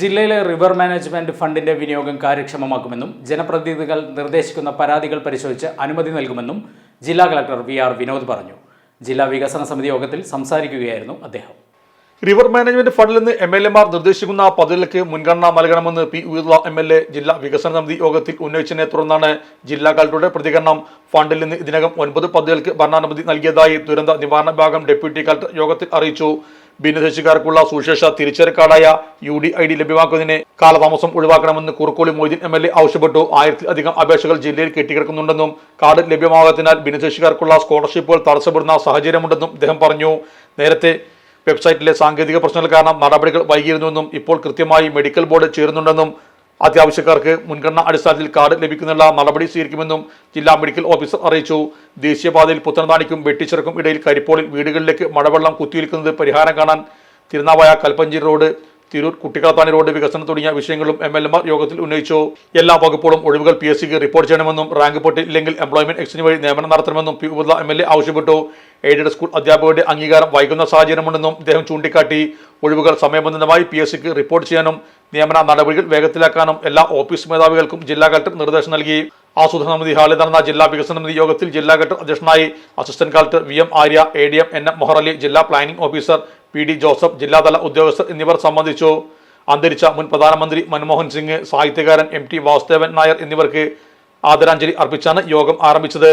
ജില്ലയിലെ river management ഫണ്ടിന്റെ വിനിയോഗം കാര്യക്ഷമമാക്കുമെന്നും ജനപ്രതിനിധികൾ നിർദ്ദേശിക്കുന്ന പരാതികൾ പരിശോധിച്ച് അനുമതി നൽകുമെന്നും ജില്ലാ കളക്ടർ വി ആർ വിനോദ് പറഞ്ഞു. ജില്ലാ വികസന സമിതി യോഗത്തിൽ സംസാരിക്കുകയായിരുന്നു അദ്ദേഹം. റിവർ മാനേജ്മെന്റ് ഫണ്ടിൽ നിന്ന് എം എൽ എമാർ നിർദ്ദേശിക്കുന്ന പദ്ധതികൾക്ക് മുൻഗണന നൽകണമെന്ന് പി ഉയർന്ന എം എൽ എ ജില്ലാ വികസന സമിതി യോഗത്തിൽ ഉന്നയിച്ചതിനെ തുടർന്നാണ് ജില്ലാ കളക്ടറുടെ പ്രതികരണം. ഫണ്ടിൽ നിന്ന് ഇതിനകം ഒൻപത് പദ്ധതികൾക്ക് ഭരണാനുമതി നൽകിയതായി ദുരന്ത നിവാരണ വിഭാഗം ഡെപ്യൂട്ടി കളക്ടർ യോഗത്തിൽ അറിയിച്ചു. ഭിന്നശേഷിക്കാർക്കുള്ള സുശേഷ തിരിച്ചറിക്കാർഡായ യു ഡി ഐ ഡി ലഭ്യമാക്കുന്നതിന് കാലതാമസം ഒഴിവാക്കണമെന്ന് Kurukkoli Moideen M L A ആവശ്യപ്പെട്ടു. ആയിരത്തിലധികം അപേക്ഷകൾ ജില്ലയിൽ കെട്ടിക്കിടക്കുന്നുണ്ടെന്നും കാർഡ് ലഭ്യമാകാത്തതിനാൽ ഭിന്നശേഷിക്കാർക്കുള്ള സ്കോളർഷിപ്പുകൾ തടസ്സപ്പെടുന്ന സാഹചര്യമുണ്ടെന്നും അദ്ദേഹം പറഞ്ഞു. നേരത്തെ വെബ്സൈറ്റിലെ സാങ്കേതിക പ്രശ്നങ്ങൾ കാരണം നടപടികൾ വൈകിയിരുന്നുവെന്നും ഇപ്പോൾ കൃത്യമായി മെഡിക്കൽ ബോർഡ് ചേരുന്നുണ്ടെന്നും അത്യാവശ്യക്കാർക്ക് മുൻഗണന അടിസ്ഥാനത്തിൽ കാർഡ് ലഭിക്കുന്നതിനുള്ള നടപടി സ്വീകരിക്കുമെന്നും ജില്ലാ മെഡിക്കൽ ഓഫീസർ അറിയിച്ചു. ദേശീയപാതയിൽ പുത്തനതാണിക്കും വെട്ടിച്ചിറക്കും ഇടയിൽ കരിപ്പോളിൽ വീടുകളിലേക്ക് മഴവെള്ളം കുത്തിയൊലിക്കുന്നത് പരിഹാരം കാണാൻ തിരുനാവായ കൽപ്പഞ്ചേരി റോഡ് തിരൂർ കുട്ടിക്കാത്താണി റോഡ് വികസനം തുടങ്ങിയ വിഷയങ്ങളും എം എൽ എമാർ യോഗത്തിൽ ഉന്നയിച്ചു. എല്ലാ വകുപ്പുകളും ഒഴിവുകൾ പി എസ് സിക്ക് റിപ്പോർട്ട് ചെയ്യണമെന്നും റാങ്ക് പൊട്ടി ഇല്ലെങ്കിൽ എംപ്ലോയ്മെന്റ് എക്സ്ചേഞ്ച് വഴി നിയമനം നടത്തണമെന്നും പി ഉപദ എം എൽ എ ആവശ്യപ്പെട്ടു. എയ്ഡഡ് സ്കൂൾ അധ്യാപകരുടെ അംഗീകാരം വൈകുന്ന സാഹചര്യമുണ്ടെന്നും അദ്ദേഹം ചൂണ്ടിക്കാട്ടി. ഒഴിവുകൾ സമയബന്ധിതമായി പി എസ് സിക്ക് റിപ്പോർട്ട് ചെയ്യാനും നിയമന നടപടികൾ വേഗത്തിലാക്കാനും എല്ലാ ഓഫീസ് മേധാവികൾക്കും ജില്ലാ കളക്ടർ നിർദ്ദേശം നൽകി. ആസൂത്രണ സമിതി ഹാളിൽ നടന്ന ജില്ലാ വികസന സമിതി യോഗത്തിൽ ജില്ലാ കളക്ടർ അധ്യക്ഷനായി assistant collector V M Arya A D M N M Meharali ജില്ലാ planning officer P D Joseph ജില്ലാതല ഉദ്യോഗസ്ഥർ എന്നിവർ സംബന്ധിച്ചു. അന്തരിച്ച മുൻ പ്രധാനമന്ത്രി മൻമോഹൻ സിംഗ് സാഹിത്യകാരൻ എം ടി വാസുദേവൻ നായർ എന്നിവർക്ക് ആദരാഞ്ജലി അർപ്പിച്ചാണ് യോഗം ആരംഭിച്ചത്.